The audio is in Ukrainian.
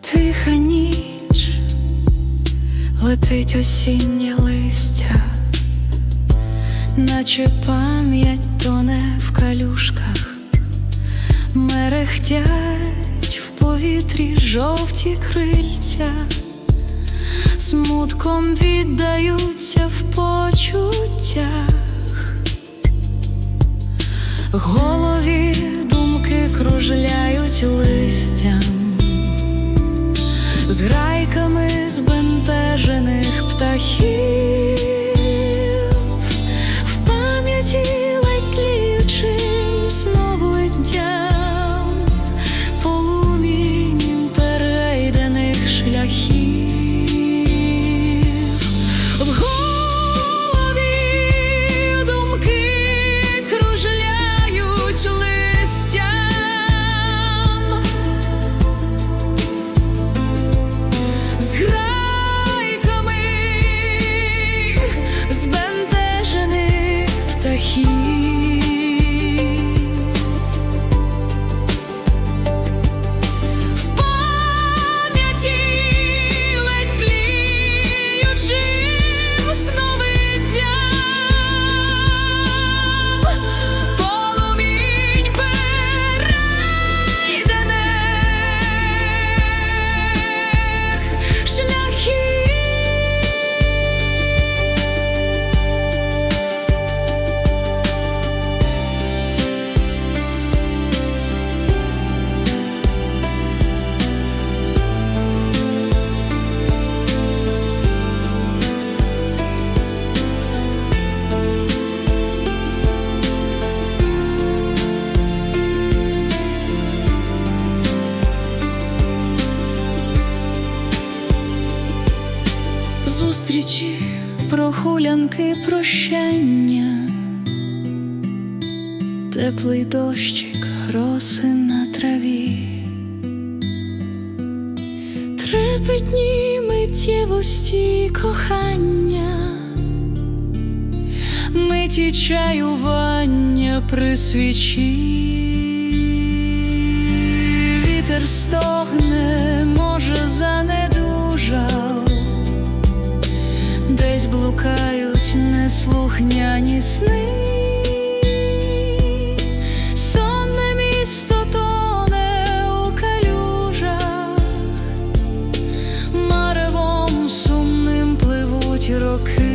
Тиха ніч. Летить осіннє листя, наче пам'ять тоне в калюшках, мерехтять в повітрі жовті крильця, смутком віддаються в почуттях, голові думки кружляють листям з грайками збентежених птахів, прогулянки, прощання, теплий дощик, роси на траві, трепетні миттєвості кохання, миті чаювання при свічі, вітер стогне, неслухняні сни, сонне місто тоне у калюжах, маревом сумним пливуть роки.